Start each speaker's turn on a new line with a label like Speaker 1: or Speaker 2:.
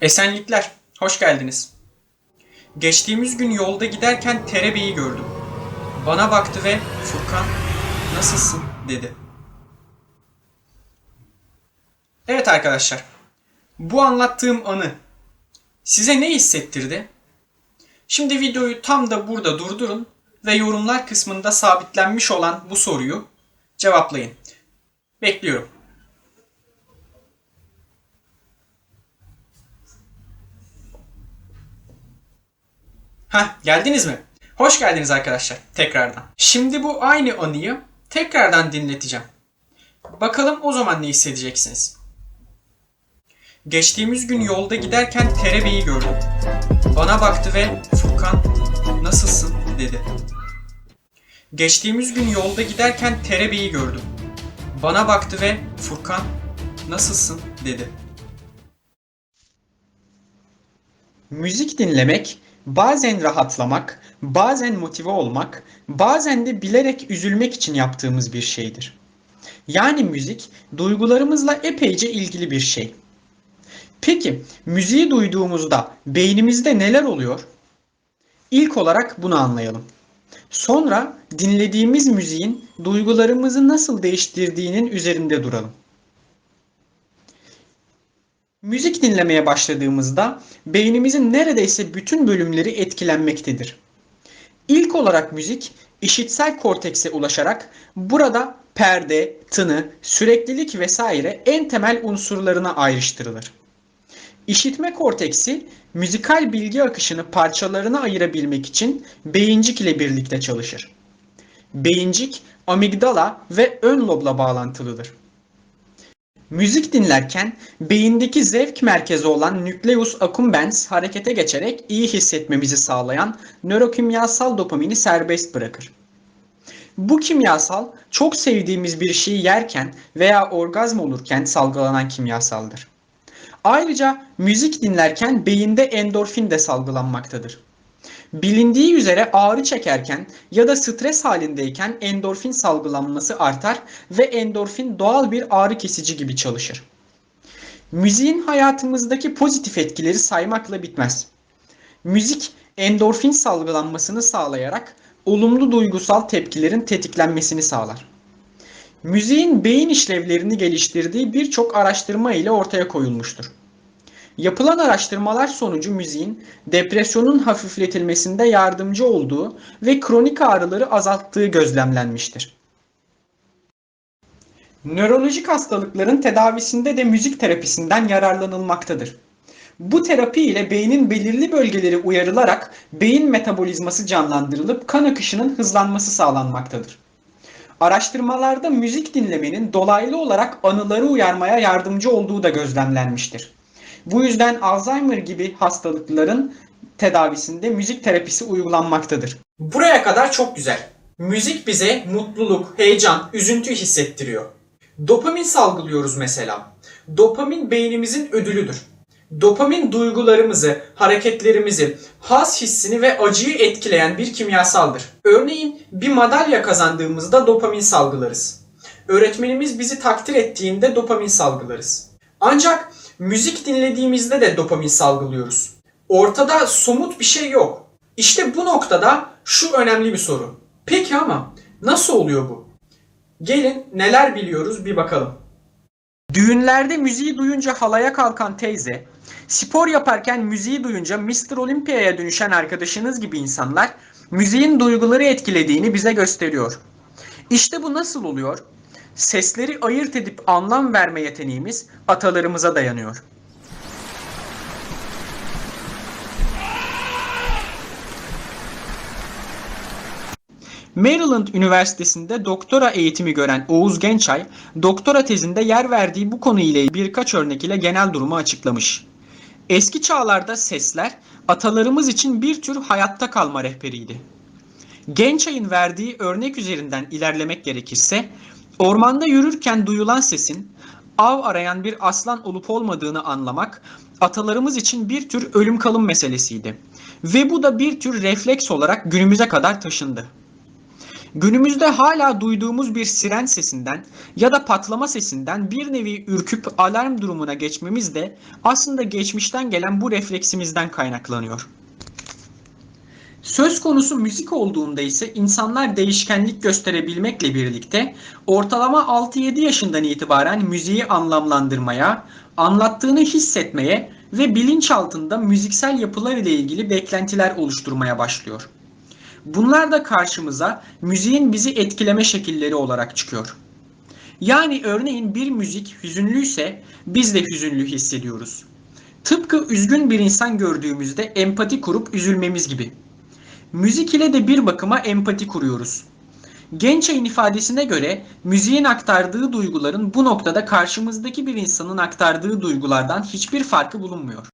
Speaker 1: Esenlikler, hoş geldiniz. Geçtiğimiz gün yolda giderken Terebe'yi gördüm. Bana baktı ve Furkan nasılsın dedi. Evet arkadaşlar, bu anlattığım anı size ne hissettirdi? Şimdi videoyu tam da burada durdurun ve yorumlar kısmında sabitlenmiş olan bu soruyu cevaplayın. Bekliyorum. Heh, geldiniz mi? Hoş geldiniz arkadaşlar tekrardan. Şimdi bu aynı anıyı tekrardan dinleteceğim. Bakalım o zaman ne hissedeceksiniz? Geçtiğimiz gün yolda giderken Terebe'yi gördüm. Bana baktı ve Furkan nasılsın dedi. Geçtiğimiz gün yolda giderken Terebe'yi gördüm. Bana baktı ve Furkan nasılsın dedi. Müzik dinlemek bazen rahatlamak, bazen motive olmak, bazen de bilerek üzülmek için yaptığımız bir şeydir. Yani müzik duygularımızla epeyce ilgili bir şey. Peki müziği duyduğumuzda beynimizde neler oluyor? İlk olarak bunu anlayalım. Sonra dinlediğimiz müziğin duygularımızı nasıl değiştirdiğinin üzerinde duralım. Müzik dinlemeye başladığımızda beynimizin neredeyse bütün bölümleri etkilenmektedir. İlk olarak müzik işitsel kortekse ulaşarak burada perde, tını, süreklilik vesaire en temel unsurlarına ayrıştırılır. İşitme korteksi müzikal bilgi akışını parçalarına ayırabilmek için beyincik ile birlikte çalışır. Beyincik amigdala ve ön lobla bağlantılıdır. Müzik dinlerken beyindeki zevk merkezi olan nucleus accumbens harekete geçerek iyi hissetmemizi sağlayan nörokimyasal dopamini serbest bırakır. Bu kimyasal çok sevdiğimiz bir şeyi yerken veya orgazm olurken salgılanan kimyasaldır. Ayrıca müzik dinlerken beyinde endorfin de salgılanmaktadır. Bilindiği üzere ağrı çekerken ya da stres halindeyken endorfin salgılanması artar ve endorfin doğal bir ağrı kesici gibi çalışır. Müziğin hayatımızdaki pozitif etkileri saymakla bitmez. Müzik endorfin salgılanmasını sağlayarak olumlu duygusal tepkilerin tetiklenmesini sağlar. Müziğin beyin işlevlerini geliştirdiği birçok araştırma ile ortaya koyulmuştur. Yapılan araştırmalar sonucu müziğin depresyonun hafifletilmesinde yardımcı olduğu ve kronik ağrıları azalttığı gözlemlenmiştir. Nörolojik hastalıkların tedavisinde de müzik terapisinden yararlanılmaktadır. Bu terapi ile beynin belirli bölgeleri uyarılarak beyin metabolizması canlandırılıp kan akışının hızlanması sağlanmaktadır. Araştırmalarda müzik dinlemenin dolaylı olarak anıları uyarmaya yardımcı olduğu da gözlemlenmiştir. Bu yüzden Alzheimer gibi hastalıkların tedavisinde müzik terapisi uygulanmaktadır. Buraya kadar çok güzel. Müzik bize mutluluk, heyecan, üzüntü hissettiriyor. Dopamin salgılıyoruz mesela. Dopamin beynimizin ödülüdür. Dopamin duygularımızı, hareketlerimizi, haz hissini ve acıyı etkileyen bir kimyasaldır. Örneğin bir madalya kazandığımızda dopamin salgılarız. Öğretmenimiz bizi takdir ettiğinde dopamin salgılarız. Ancak müzik dinlediğimizde de dopamin salgılıyoruz. Ortada somut bir şey yok. İşte bu noktada şu önemli bir soru. Peki ama nasıl oluyor bu? Gelin neler biliyoruz bir bakalım. Düğünlerde müziği duyunca halaya kalkan teyze, spor yaparken müziği duyunca Mr. Olympia'ya dönüşen arkadaşınız gibi insanlar müziğin duyguları etkilediğini bize gösteriyor. İşte bu nasıl oluyor? Sesleri ayırt edip anlam verme yeteneğimiz atalarımıza dayanıyor. Maryland Üniversitesi'nde doktora eğitimi gören Oğuz Gençay, doktora tezinde yer verdiği bu konu ile birkaç örnek ile genel durumu açıklamış. Eski çağlarda sesler atalarımız için bir tür hayatta kalma rehberiydi. Gençay'ın verdiği örnek üzerinden ilerlemek gerekirse, ormanda yürürken duyulan sesin av arayan bir aslan olup olmadığını anlamak atalarımız için bir tür ölüm kalım meselesiydi. Ve bu da bir tür refleks olarak günümüze kadar taşındı. Günümüzde hala duyduğumuz bir siren sesinden ya da patlama sesinden bir nevi ürküp alarm durumuna geçmemiz de aslında geçmişten gelen bu refleksimizden kaynaklanıyor. Söz konusu müzik olduğunda ise insanlar değişkenlik gösterebilmekle birlikte ortalama 6-7 yaşından itibaren müziği anlamlandırmaya, anlattığını hissetmeye ve bilinçaltında müziksel yapılar ile ilgili beklentiler oluşturmaya başlıyor. Bunlar da karşımıza müziğin bizi etkileme şekilleri olarak çıkıyor. Yani örneğin bir müzik hüzünlüyse biz de hüzünlü hissediyoruz. Tıpkı üzgün bir insan gördüğümüzde empati kurup üzülmemiz gibi. Müzik ile de bir bakıma empati kuruyoruz. Gençay'ın ifadesine göre müziğin aktardığı duyguların bu noktada karşımızdaki bir insanın aktardığı duygulardan hiçbir farkı bulunmuyor.